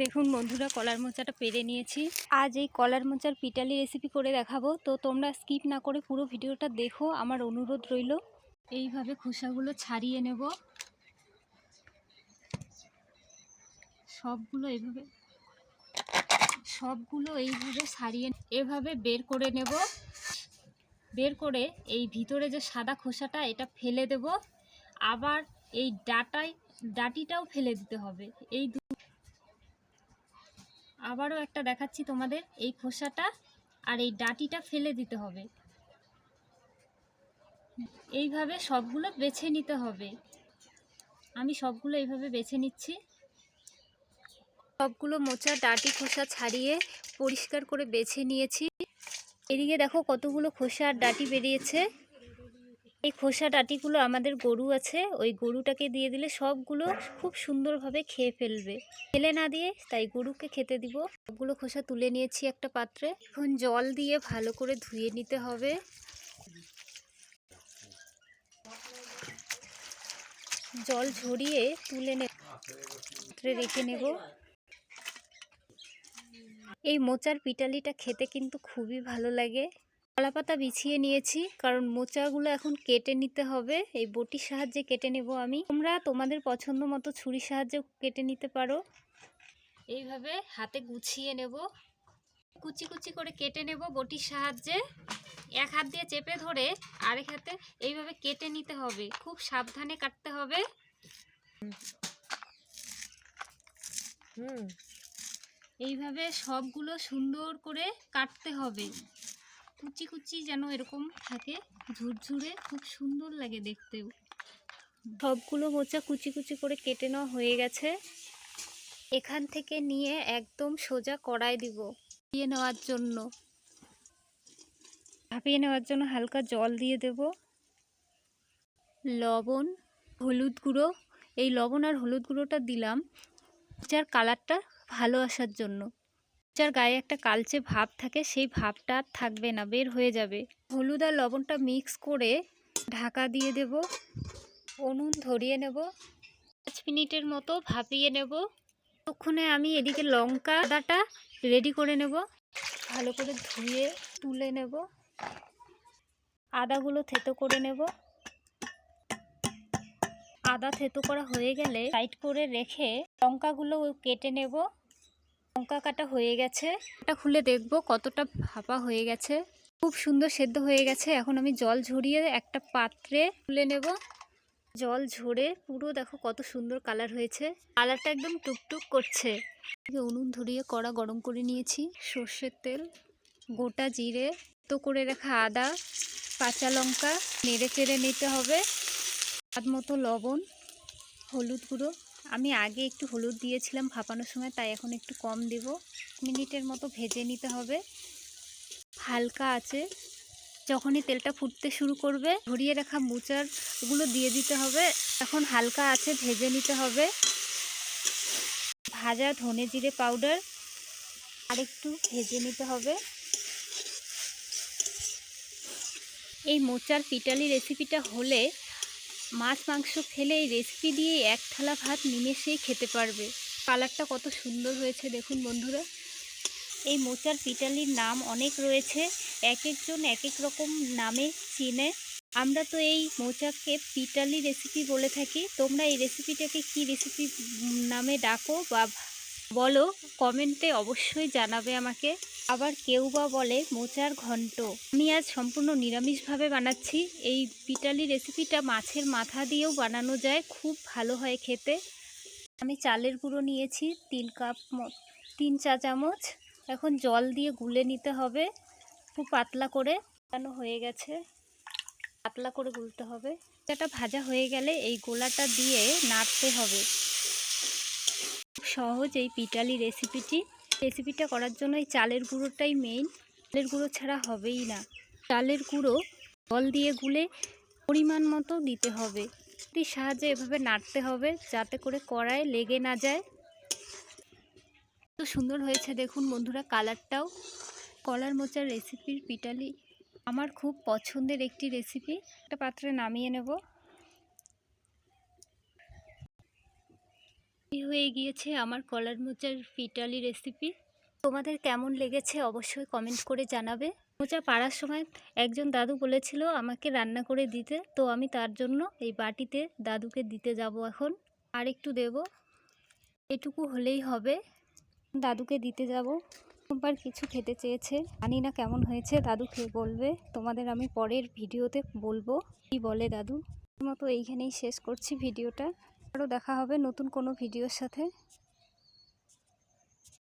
দেখুন বন্ধুরা, কলার মোচাটা পেরে নিয়েছি। আজ এই কলার মোচার পিটালি রেসিপি করে দেখাবো। তো তোমরা স্কিপ না করে পুরো ভিডিওটা দেখো, আমার অনুরোধ রইল। এইভাবে খোসাগুলো ছাড়িয়ে নেব। সবগুলো এইভাবে সবগুলো এইভাবে ছাড়িয়ে এভাবে বের করে নেব। বের করে এই ভিতরে যে সাদা খোসাটা, এটা ফেলে দেব। আবার এই ডাটায়, ডাটিটাও ফেলে দিতে হবে। এই আবারও একটা দেখাচ্ছি তোমাদের, এই খোসাটা আর এই ডাটিটা ফেলে দিতে হবে। এইভাবে সবগুলো বেছে নিতে হবে। আমি সবগুলো এইভাবে বেছে নিচ্ছি। সবগুলো মোচা, ডাটি, খোসা ছাড়িয়ে পরিষ্কার করে বেছে নিয়েছি। এদিকে দেখো কতগুলো খোসা আর ডাটি বেরিয়েছে। এই খোসা ডাটিগুলো আমাদের গরু আছে, ওই গরুটাকে দিয়ে দিলে সবগুলো খুব সুন্দরভাবে খেয়ে ফেলবে। ফেলে না দিয়ে তাই গরুকে খেতে দিব। সবগুলো খোসা তুলে নিয়েছি একটা পাত্রে। এখন জল দিয়ে ভালো করে ধুয়ে নিতে হবে। জল ঝরিয়ে তুলে নে রেখে নেব। এই মোচার পিটালিটা খেতে কিন্তু খুবই ভালো লাগে। কলা পাতা বিছিয়ে নিয়েছি, কারণ মোচাগুলো এখন কেটে নিতে হবে। এই বটির সাহায্যে কেটে নেব আমি। তোমরা তোমাদের পছন্দ মতো ছুরির সাহায্যে কেটে নিতে পারো। এইভাবে হাতে গুছিয়ে নেব। কুচি কুচি করে কেটে নেব বটির সাহায্যে। এক হাত দিয়ে চেপে ধরে আরেক হাতে এইভাবে কেটে নিতে হবে। খুব সাবধানে কাটতে হবে। এইভাবে সবগুলো সুন্দর করে কাটতে হবে। কুচি কুচি যেন এরকম থাকে ঝুরঝুরে খুব সুন্দর লাগে দেখতেও। সবগুলো মোচা কুচি কুচি করে কেটে নেওয়া হয়ে গেছে। এখান থেকে নিয়ে একদম সোজা কড়াই দিব। দিয়ে নেওয়ার জন্য। ভাপিয়ে নেওয়ার জন্য হালকা জল দিয়ে দেব। লবণ হলুদ গুঁড়ো এই লবণ আর হলুদ গুঁড়োটা দিলাম। যার কালারটা ভালো আসার জন্য। যার গায়ে একটা কালচে ভাব থাকে, সেই ভাবটা আর থাকবে না, বের হয়ে যাবে। হলুদ আর লবণটা মিক্স করে ঢাকা দিয়ে দেব, উনুন ধরিয়ে নেব, পাঁচ মিনিটের মতো ভাপিয়ে নেব। ততক্ষণে আমি এদিকে লঙ্কা আদাটা রেডি করে নেব, ভালো করে ধুয়ে তুলে নেব, আদাগুলো থেতো করে নেব। আদা থেতো করা হয়ে গেলে সাইড করে রেখে লঙ্কাগুলো কেটে নেব। লঙ্কা কাটা হয়ে গেছে। এটা খুলে দেখব কতটা ভাপা হয়ে গেছে। খুব সুন্দর সেদ্ধ হয়ে গেছে। এখন আমি জল ঝরিয়ে একটা পাত্রে তুলে নেব। জল ঝরে পুরো দেখো কত সুন্দর কালার হয়েছে। কালারটা একদম টুকটুক করছে। উনুন ধরিয়ে কড়া গরম করে নিয়েছি। সর্ষের তেল, গোটা জিরে, তো করে রাখা আদা, কাঁচা লঙ্কা, নেড়ে চেড়ে নিতে হবে। স্বাদ মতো লবণ, হলুদ গুঁড়ো। আমি আগে একটু হলুদ দিয়েছিলাম ভাপানোর সময়, তাই এখন একটু কম দেব। মিনিটের মতো ভেজে নিতে হবে। হালকা আছে। যখনই তেলটা ফুটতে শুরু করবে, ধরিয়ে রাখা মোচারগুলো দিয়ে দিতে হবে। এখন হালকা আছে, ভেজে নিতে হবে। ভাজা ধনে জিরে পাউডার আর একটু ভেজে নিতে হবে। এই মোচার পিটালি রেসিপিটা হলে মাছ, মাংস ফেলে এই রেসিপি দিয়ে এক থালা ভাত নিমেষেই খেতে পারবে। কালারটা কত সুন্দর হয়েছে দেখুন বন্ধুরা। এই মোচার পিটালির নাম অনেক রয়েছে। এক একজন এক এক রকম নামে চিনে। আমরা তো এই মোচাকে পিটালি রেসিপি বলে থাকি। তোমরা এই রেসিপিটাকে কি রেসিপি নামে ডাকো বা বলো, কমেন্টে অবশ্যই জানাবে আমাকে। আবার কেউ বা বলে মোচার ঘন্ট। আমি আজ সম্পূর্ণ নিরামিষভাবে বানাচ্ছি। এই পিটালি রেসিপিটা মাছের মাথা দিয়েও বানানো যায়। খুব ভালো হয় খেতে। আমি চালের গুঁড়ো নিয়েছি, তিন কাপ তিন চা চামচ। এখন জল দিয়ে গুলে নিতে হবে। খুব পাতলা করে বানানো হয়ে গেছে। পাতলা করে গুলতে হবে। এটা ভাজা হয়ে গেলে এই গোলাটা দিয়ে নাড়তে হবে। সহজ এই পিটালি রেসিপিটি রেসিপিটা করার জন্য এই চালের গুঁড়োটাই মেইন চালের গুঁড়ো ছাড়া হবেই না। চালের গুঁড়ো জল দিয়ে গুলে পরিমাণ মতো দিতে হবে। এটির সাহায্যে এভাবে নাড়তে হবে যাতে করে কড়ায় লেগে না যায়। তো সুন্দর হয়েছে দেখুন বন্ধুরা কালারটাও কলার মোচার রেসিপির পিটালি আমার খুব পছন্দের একটি রেসিপি একটা পাত্রে নামিয়ে নেব। হয়ে গিয়েছে আমার কলার মোচার পিটালি রেসিপি তোমাদের কেমন লেগেছে অবশ্যই কমেন্ট করে জানাবে। মোচা পাড়ার সময় একজন দাদু বলেছিল আমাকে রান্না করে দিতে, তো আমি তার জন্য এই বাটিতে দাদুকে দিতে যাব এখন। আর একটু দেব। এটুকু হলেই হবে। দাদুকে দিতে যাব। সোমবার কিছু খেতে চেয়েছে। জানি না কেমন হয়েছে, দাদু খেয়ে বলবে? তোমাদের আমি পরের ভিডিওতে বলব। কি বলে দাদু? মতো এইখানেই শেষ করছি ভিডিওটা। আরও দেখা হবে নতুন কোনো ভিডিওর সাথে।